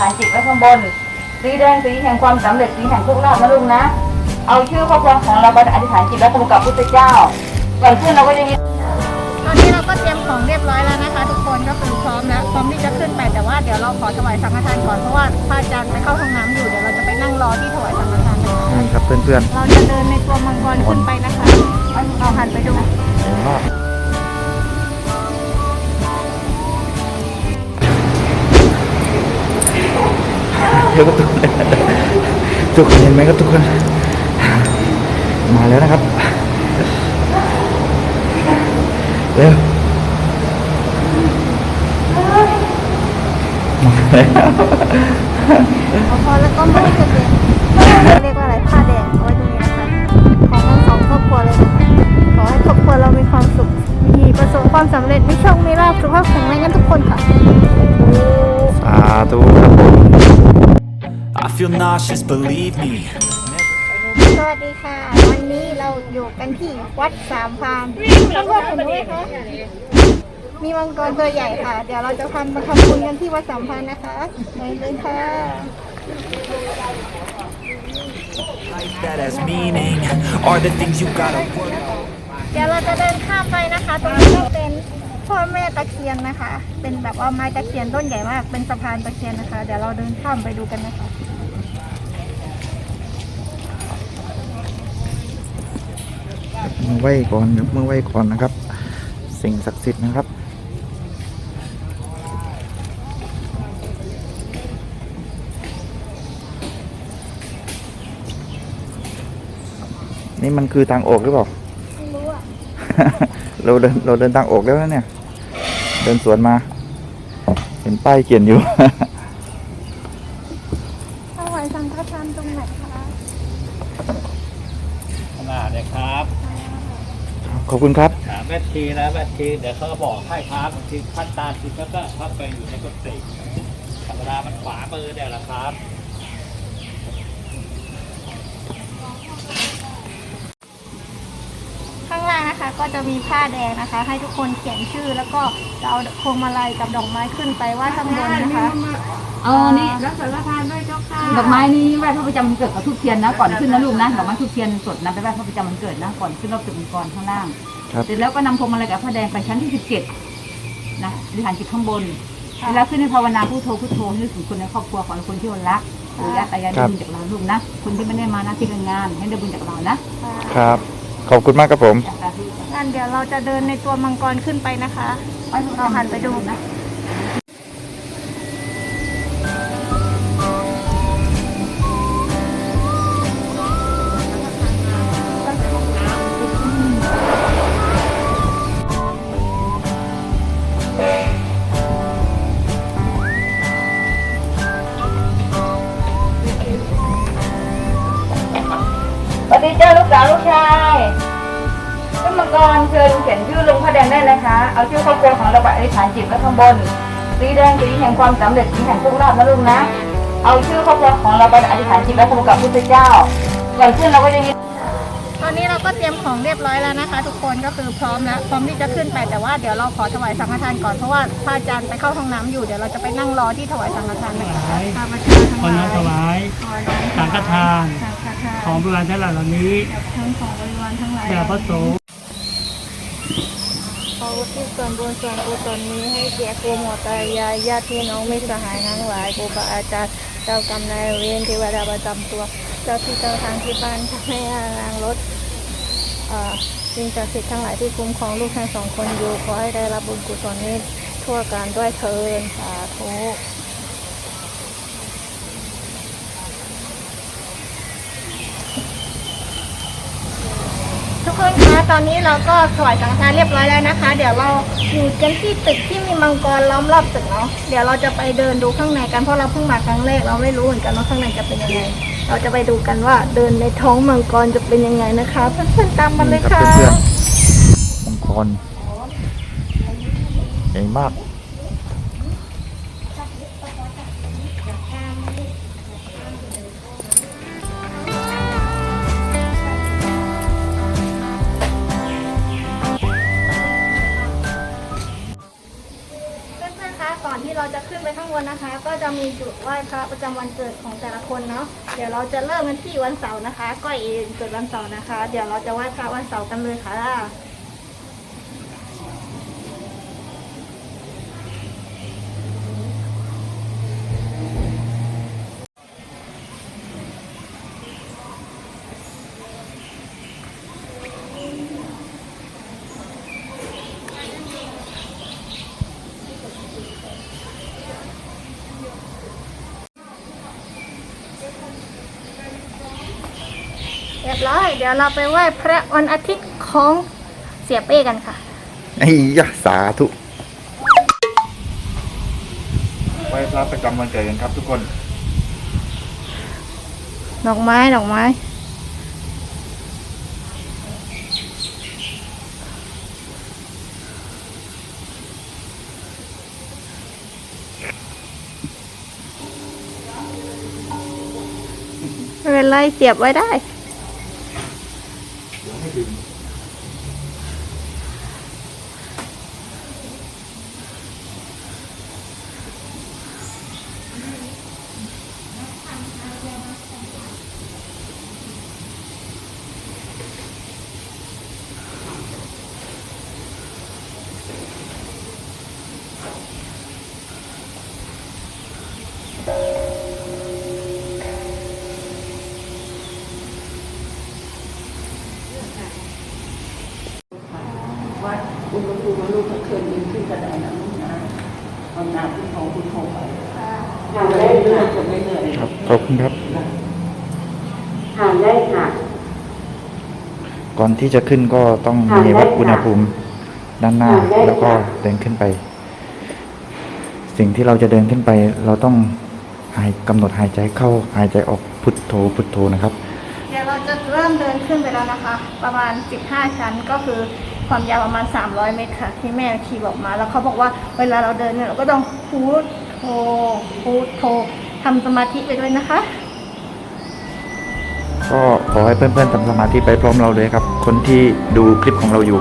ษฐานจิตไว้ข้างบน สีแดงสีแห่งความสำเร็จสีแห่งโชคลาภนะลุงนะ เอาชื่อครอบครัวของเราไปอธิษฐานจิตแล้วกำกับพุทธเจ้าก่อนขึ้นเราก็จะมีตอนนี้เราก็เตรียมของเรียบร้อยแล้วนะคะ ทุกคนก็คือพร้อมแล้วพร้อมที่จะขึ้นไปแต่ว่าเดี๋ยวเราขอถวายสังฆทานก่อนเพราะว่าพระอาจารย์ไปเข้าห้องน้ำอยู่เดี๋ยวเราจะไปนั่งรอที่ถวายสังฆทานนะคะนี่ครับเพื่อนเราจะเดินในตัวมังกรขึ้นไปนะคะเอาหันไปดูๆเห็นว่า เดี๋ยวก็ทุกคนทุกคนเห็นไหมครับทุกคน มาแล้วนะครับ เร็วมาแล้วพอแล้วก็ไม่ได้เรียนเรียกว่าอะไรผ้าแดงเอาไว้ตรงนี้นะคะของทั้งสองครอบครัวเลยนะคะขอให้ครอบครัวเรามีความสุขมีประสบความสำเร็จมีโชคมีลาภสุขภาพแข็งแรงกันทุกคนค่ะสาธุครับผม I feel nauseous, believe me. สวัสดีค่ะ วันนี้เราอยู่กันที่วัดสามพรานเพื่อนๆเห็นไหมคะมีมังกรตัวใหญ่ค่ะ เดี๋ยวเราจะทำมาทำบุญกันที่วัดสามพรานนะคะไปเลยค่ะ That has meaning are the things you gotta work. เดี๋ยวเราจะเดินข้ามไปนะคะ ตรงนี้ก็เป็นพ่อแม่ตะเคียนนะคะ เป็นแบบว่าไม้ตะเคียนต้นใหญ่มาก เป็นสะพานตะเคียนนะคะ เดี๋ยวเราเดินข้ามไปดูกันนะคะ มือไหว้ก่อนยกมือไหว้ก่อนนะครับ สิ่งศักดิ์สิทธิ์นะครับนี่มันคือทางออกหรือเปล่าไม่รู้อะเราเดินเราเดินทางออกแล้วนะเนี่ย เดินสวนมา เห็นป้ายเขียนอยู่ถวายสังฆทานตรงไหนคะขนาดเลยครับ ขอบคุณครับ ถามแม่ชีนะแม่ชีเดี๋ยวเขาก็บอกให้ครับบางทีขั้นตามทีก็ก็พัดไปอยู่ในกุฏิธรรมดามันขวามือเนี่ยแหละครับางล่างนะคะ ก็จะมีผ้าแดงนะคะ ให้ทุกคนเขียนชื่อแล้วก็จะเอาพวงมาลัยกับดอกไม้ขึ้นไปไหว่าข้างบนนะคะเออนี่รักษาทานด้วยเจ้าค่ะดอกไม้นี้ไหว้พระประจำวันเกิดกับทุกเทียนนะก่อนขึ้นนะลูกนะดอกไม้ทุกเทียนสดนะไปไหว้พระประจำวันเกิดนะก่อนขึ้นรอบตึกมังกรข้างล่างครับเสร็จแล้วก็นำพวงมาลัยกับผ้าแดงไปชั้นที่สิบเจ็ดนะบริหารจิตข้างบนแล้วขึ้นในภาวนาพุทโธพุทโธให้นึกถึงคนในครอบครัวของคนที่เรารักหรือญาติตายายได้บุญจากเราลูกนะคนที่ไม่ได้มาหน้าที่การงานให้ได้บุญจากเรานะครับ ขอบคุณมากครับผม งั้นเดี๋ยวเราจะเดินในตัวมังกรขึ้นไปนะคะไหว้พระประจำเราหันไปดูนะ บน สีแดงสีแห่งความสำเร็จสีแห่งโชคลาภนะลุงนะ เอาชื่อครอบครัวของเราไปอธิษฐานจิตไว้กำกับพุทธเจ้าก่อนขึ้นเราก็จะมีตอนนี้เราก็เตรียมของเรียบร้อยแล้วนะคะ ทุกคนก็คือพร้อมแล้วพร้อมที่จะขึ้นไปแต่ว่าเดี๋ยวเราขอถวายสังฆทานก่อนเพราะว่าพระอาจารย์ไปเข้าห้องน้ำอยู่เดี๋ยวเราจะไปนั่งรอที่ถวายสังฆทานนะคะข้าพเจ้าทั้งคนหน้อลางถยวายขอน้อมสังฆทานสังฆทาน ของโบราณทั้งหลายเหล่านี้ทั้งของบริวารทั้งหลายแด่พระสงฆ์ข อุทิศส่วนบุญส่วนกุศลนี้ให้แก่ครูหมอตายายญาติพี่น้องมิตรสหายทั้งหลายครูบาอาจารย์เจ้ากรรมนายเวรเทวดาประจำตัว เจ้าที่เจ้าทางที่บ้านเจ้าแม่ย่านางรถเอ่อสิ่งศักดิ์สิทธิ์ทั้งหลายที่คุ้มครองลูกทั้งสองคนอยู่ขอให้ได้รับบุญกุศลนี้ทั่วกันด้วยเทินสาธุทุกคนคะ ตอนนี้เราก็ถวายสังฆทานเรียบร้อยแล้วนะคะ เดี๋ยวเราอยู่กันที่ตึกที่มีมังกรล้อมรอบตึกเนาะเดี๋ยวเราจะไปเดินดูข้างในกันเพราะเราเพิ่งมาครั้งแรกเราไม่รู้เหมือนกันว่าข้างในจะเป็นยังไง เราจะไปดูกันว่าเดินในท้องมังกรจะเป็นยังไงนะคะเพื่อนๆตามมาเลยครัค่ะบเพื่อนๆมังกรใหญ่มาก คนที่เราจะขึ้นไปข้างบนะคะ ก็จะมีจุดไหว้พระประจำวันเกิดของแต่ละคนเนาะเดี๋ยวเราจะเริ่มกันที่วันเสาร์นะคะก้อยเองเกิดวันเสาร์นะคะ เดี๋ยวเราจะไหว้พระวันเสาร์กันเลยค่ะ รียบร้อย เดี๋ยวเราไปไหว้พระวันอาทิตย์ของเสียเป้กันค่ะ ไอ้ยะสาธุไหว้พระประจำวันเกิดกันครับทุกคน ดอกไม้ ดอกไม้ ไม่เป็นไรเสียบไว้ได้ เคยยืนขึ้นกระไดนะลูกนะเอาน้ำขึ้นของคุณโทไปทานได้เรื่อยๆจะไม่เหนื่อยครับขอบคุณครับทานได้ค่ะ ก่อนที่จะขึ้นก็ต้องมีวัดอุณหภูมิด้านหน้า แล้วก็เดินขึ้นไป สิ่งที่เราจะเดินขึ้นไป เราต้องหายกำหนดหายใจเข้าหายใจออกพุทโธพุทโธนะครับ เดี๋ยวเราจะเริ่มเดินขึ้นไปแล้วนะคะ ประมาณ 15 ชั้นก็คือ ความยาวประมาณ 300 เมตรค่ะ ที่แม่ขี่บอกมา แล้วเขาบอกว่าเวลาเราเดินเนี่ยเราก็ต้องพูดโทพูดโททำสมาธิไปด้วยนะคะ ก็ขอให้เพื่อนๆทำสมาธิไปพร้อมเราเลยครับ คนที่ดูคลิปของเราอยู่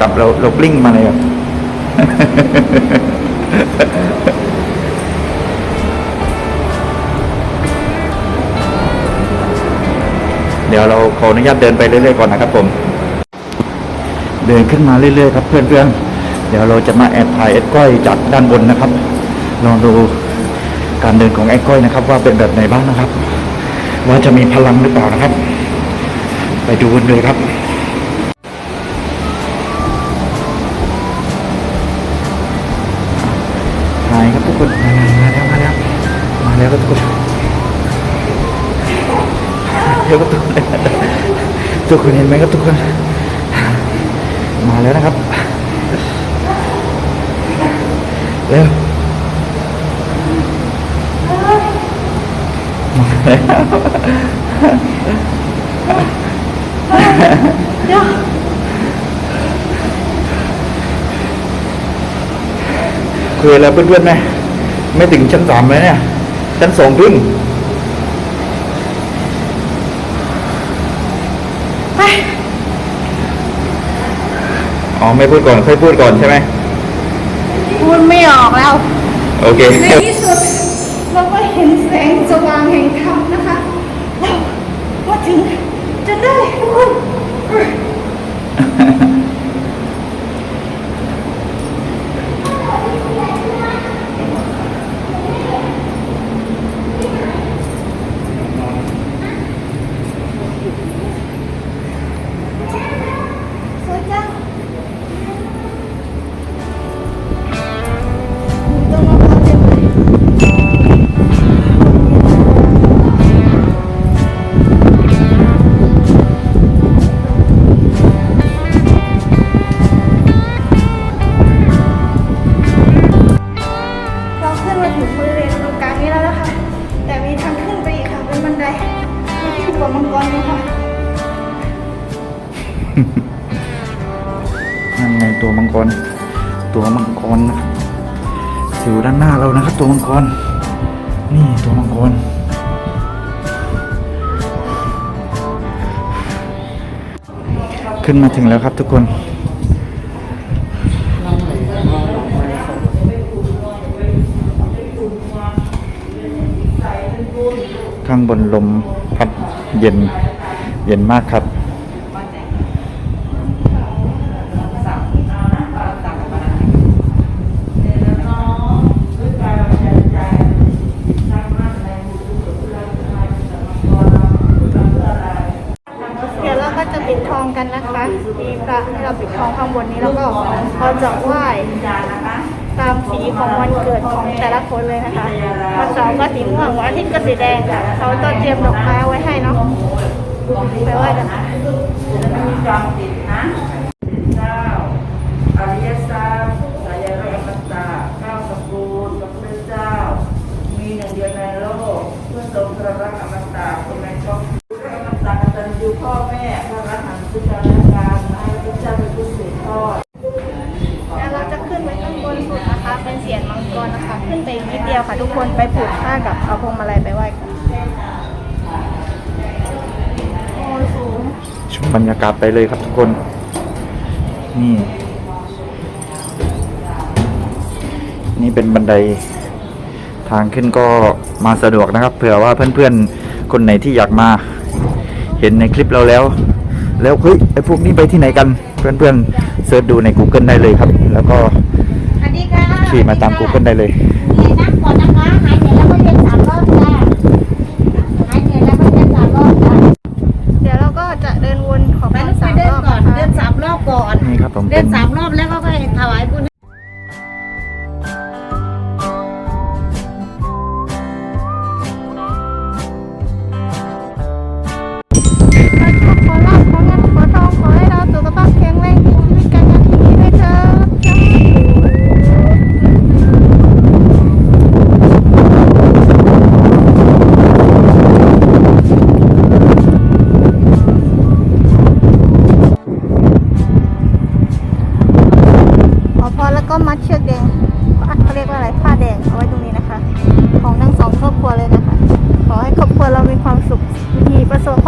กลับเราเรากลิ้งมาเลยครับเดี๋ยวเราขออนุญาตเดินไปเรื่อยๆก่อนนะครับผม เดินขึ้นมาเรื่อยๆครับเพื่อนๆ เดี๋ยวเราจะมาแอบถ่ายแอดก้อยจากด้านบนนะครับ ลองดูการเดินของแอดก้อยนะครับ ว่าเป็นแบบไหนบ้างนะครับ ว่าจะมีพลังหรือเปล่านะครับ ไปดูกันเลยครับ ยกับทุกเดี๋ยวครับทุกคนทุกคนเห็นไหมครับทุกคน มาแล้วนะครับเร็วมาแล้วคุยแล้วเพื่อนๆไหมไม่ถึงชั้นสามเลยเนี่ย ชั้นสองครึ่งอ๋อไม่พูดก่อนค่อยพูดก่อนใช่ไหมพูดไม่ออกแล้ว โอเค ในที่สุด เราก็เห็นแสงสว่างแห่งธรรมนะคะ เราก็ถึงจะได้ทุกคน อยู่ด้านหน้าเรานะครับ ตัวมังกร นี่ตัวมังกร ขึ้นมาถึงแล้วครับทุกคนข้างบนลมพัดเย็นเย็นมากครับ เดี๋ยวเราก็จะปิดทองกันนะคะมีพระให้เราปิดทองข้างบนนี้แล้วก็เราจะไหว้ตามสีของวันเกิดของแต่ละคนเลยนะคะวันเสาร์ก็สีม่วงวัน อาทิตย์ก็สีแดงค่ะ เขาจะเตรียมดอกไม้เอาไว้ให้เนาะไปไหว้กันนะมีจอมติดนะเจ้าอริยทรัพย์สายรอมตะเก้าสกุลพระพุทธเจ้า มีหนึ่งเดียวในโลกเพื่อทรงพระรักอมตะคนในครอบ นไปอีกนิดเดียวค่ะทุกคนไปผูกผ้ากับเอาพวงมาลัยไปไหว้กันโอ้ยสูงชมบรรยากาศไปเลยครับทุกคน นี่ นี่เป็นบันไดทางขึ้นก็มาสะดวกนะครับ เผื่อว่าเพื่อนๆ คนไหนที่อยากมา เห็นในคลิปเราแล้ว แล้วเฮ้ยไอ้พวกนี้ไปที่ไหนกัน เพื่อนๆเสิร์ชดูใน Google ได้เลยครับ แล้วก็สวัสดีค่ะขี่มาตาม Google ได้เลย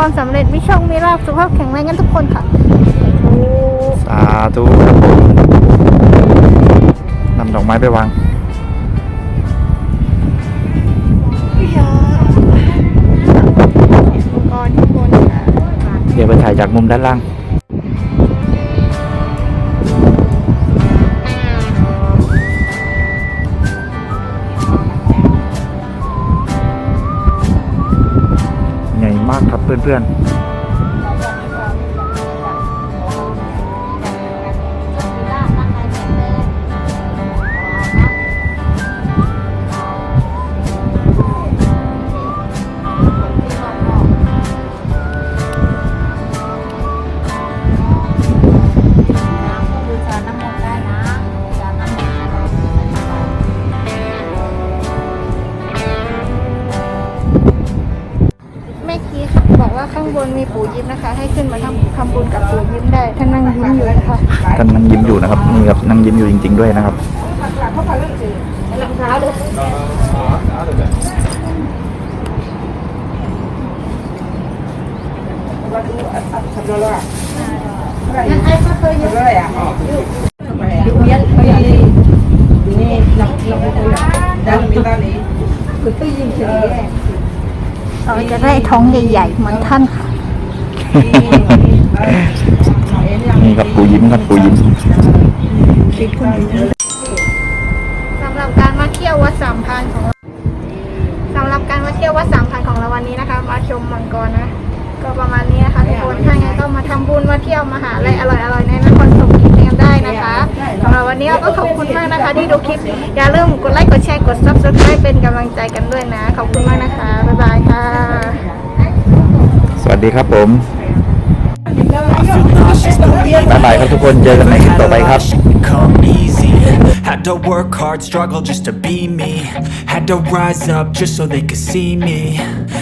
ความสำเร็จมีโชคมีลาภสุขภาพแข็งแรงกันทุกคนค่ะโอ้สาธุครับผมนำดอกไม้ไปวางยยามังกรข้างบนค่ะเดี๋ยวไปถ่ายจากมุมด้านล่าง ครับเพื่อนๆ ว่าข้างบนมีปู่ยิ้มนะคะ ให้ขึ้นมาทำทำบุญกับปู่ยิ้มได้ท่านนั่งยิ้มอยู่นะคะท่านนั่งยิ้มอยู่นะครับนี่ครับนั่งยิ้มอยู่จริง ๆด้วยนะครับรองเท้าเลยนั่นไอ้ก็เคยอยู่เลยอะอยู่เมียนเคยอยู่นี่นับนับไม่ได้ดังมีตาลีคือตู้ยิงเฉย เราจะได้ท้องใหญ่ๆเหมือนท่านค่ะ นี่ครับปูยิ้มครับปูยิ้มสำหรับการมาเที่ยววัดสามพันของเราสำหรับการมาเที่ยววัดสามพันของเราวันนี้นะคะ มาชมมังกรนะ ก็ประมาณนี้นะคะทุกคนถ้าไงก็มาทำบุญมาเที่ยวมาหาอะไรอร่อยๆในนครสวรรค์กั นได้นะคะสำหรับวันนี้ก็ขอบคุณมากนะคะ ที่ดูคลิป อย่าลืมกดไลค์ กดแชร์ กด subscribe เป็นกำลังใจกันด้วยนะ ขอบคุณมากนะคะ บ๊ายบายค่ะ สวัสดีครับผม I feel nauseous, no บ๊ายบายครับทุกคน เจอกันในคลิปต่อไปครับ Come easy Had to work hard, struggle just to be me. Had to rise up just so they could see me.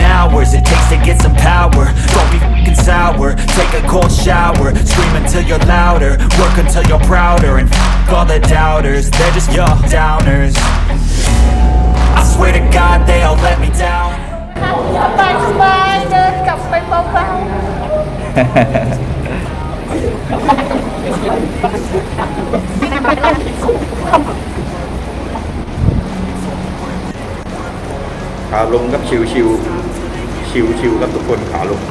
hours It takes to get some power Don't be f***ing sour Take a cold shower Scream until you're louder Work until you're prouder And f*** all the doubters They're just your downers I swear to God they all let me down สบายสบายๆเดินกลับไปเบาๆ ขาลงครับชิวชิวชิว ชิวๆครับทุกคนขาลง